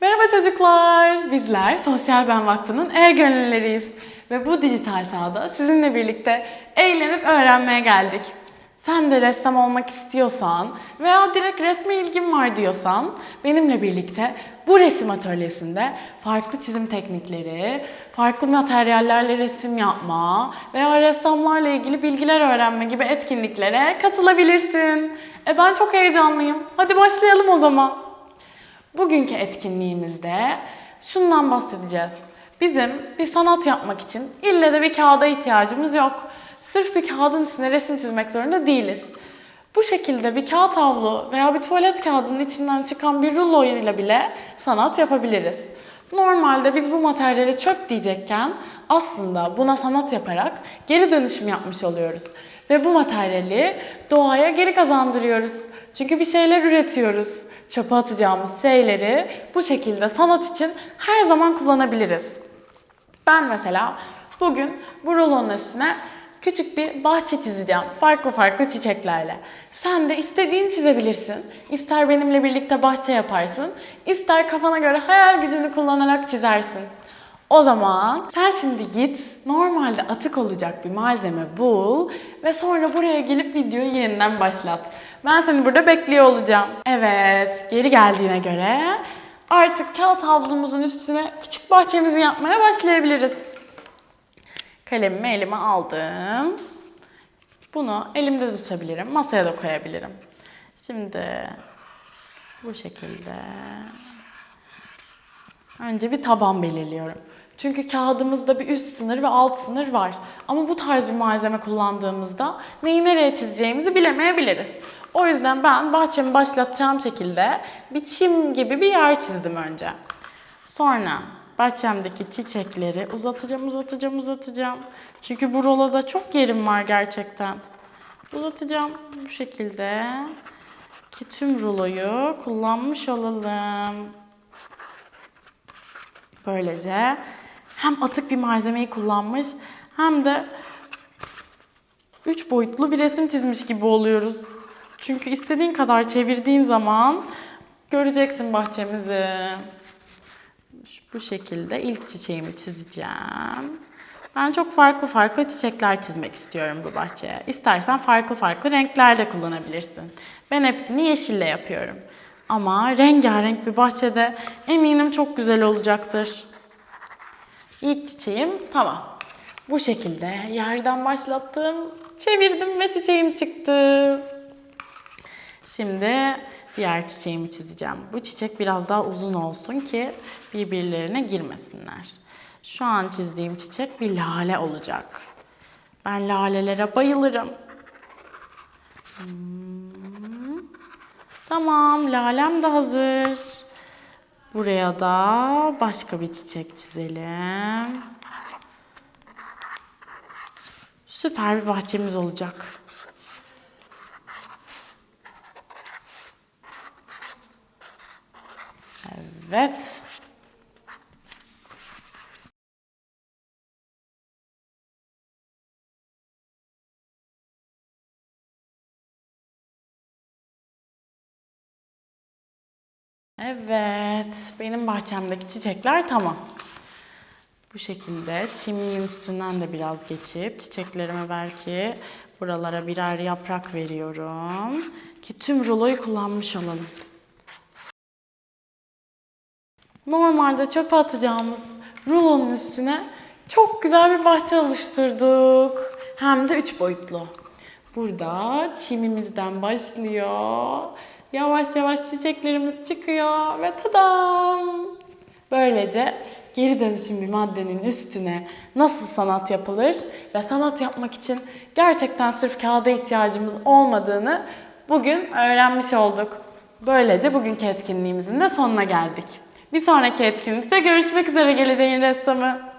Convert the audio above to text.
Merhaba çocuklar. Bizler Sosyal Ben Vakfı'nın e-gönüllüleriyiz. Ve bu dijital sahada sizinle birlikte eğlenip öğrenmeye geldik. Sen de ressam olmak istiyorsan veya direkt resme ilgin var diyorsan benimle birlikte bu resim atölyesinde farklı çizim teknikleri, farklı materyallerle resim yapma veya ressamlarla ilgili bilgiler öğrenme gibi etkinliklere katılabilirsin. E ben çok heyecanlıyım. Hadi başlayalım o zaman. Bugünkü etkinliğimizde şundan bahsedeceğiz. Bizim bir sanat yapmak için ille de bir kağıda ihtiyacımız yok. Sırf bir kağıdın üstüne resim çizmek zorunda değiliz. Bu şekilde bir kağıt havlu veya bir tuvalet kağıdının içinden çıkan bir rulo ile bile sanat yapabiliriz. Normalde biz bu materyale çöp diyecekken aslında buna sanat yaparak geri dönüşüm yapmış oluyoruz. Ve bu materyali doğaya geri kazandırıyoruz. Çünkü bir şeyler üretiyoruz. Çöpe atacağımız şeyleri bu şekilde sanat için her zaman kullanabiliriz. Ben mesela bugün bu rolonun üstüne küçük bir bahçe çizeceğim. Farklı farklı çiçeklerle. Sen de istediğini çizebilirsin. İster benimle birlikte bahçe yaparsın, ister kafana göre hayal gücünü kullanarak çizersin. O zaman sen şimdi git normalde atık olacak bir malzeme bul ve sonra buraya gelip videoyu yeniden başlat. Ben seni burada bekliyor olacağım. Evet, geri geldiğine göre artık kağıt havlumuzun üstüne küçük bahçemizi yapmaya başlayabiliriz. Kalemimi elime aldım. Bunu elimde de tutabilirim, masaya da koyabilirim. Şimdi bu şekilde Önce bir taban belirliyorum. Çünkü kağıdımızda bir üst sınır ve alt sınır var. Ama bu tarz bir malzeme kullandığımızda neyi nereye çizeceğimizi bilemeyebiliriz. O yüzden ben bahçemi başlatacağım şekilde bir çim gibi bir yer çizdim önce. Sonra bahçemdeki çiçekleri uzatacağım, uzatacağım, uzatacağım. Çünkü bu rolada çok yerim var gerçekten. Uzatacağım bu şekilde ki tüm ruloyu kullanmış olalım. Böylece hem atık bir malzemeyi kullanmış hem de üç boyutlu bir resim çizmiş gibi oluyoruz. Çünkü istediğin kadar çevirdiğin zaman göreceksin bahçemizi. Bu şekilde ilk çiçeğimi çizeceğim. Ben çok farklı farklı çiçekler çizmek istiyorum bu bahçeye. İstersen farklı farklı renkler de kullanabilirsin. Ben hepsini yeşille yapıyorum. Ama rengarenk bir bahçede eminim çok güzel olacaktır. İlk çiçeğim tamam. Bu şekilde yerden başlattım, çevirdim ve çiçeğim çıktı. Şimdi diğer çiçeğimi çizeceğim. Bu çiçek biraz daha uzun olsun ki birbirlerine girmesinler. Şu an çizdiğim çiçek bir lale olacak. Ben lalelere bayılırım. Hmm. Tamam, lalem de hazır. Buraya da başka bir çiçek çizelim. Süper bir bahçemiz olacak. Evet. Evet, benim bahçemdeki çiçekler tamam. Bu şekilde çimimin üstünden de biraz geçip çiçeklerime belki buralara birer yaprak veriyorum. Ki tüm ruloyu kullanmış olalım. Normalde çöpe atacağımız rulonun üstüne çok güzel bir bahçe oluşturduk. Hem de üç boyutlu. Burada çimimizden başlıyor. Yavaş yavaş çiçeklerimiz çıkıyor ve tadam! Böylece geri dönüşüm bir maddenin üstüne nasıl sanat yapılır ve sanat yapmak için gerçekten sırf kağıda ihtiyacımız olmadığını bugün öğrenmiş olduk. Böylece bugünkü etkinliğimizin de sonuna geldik. Bir sonraki etkinlikte görüşmek üzere geleceğin ressamı.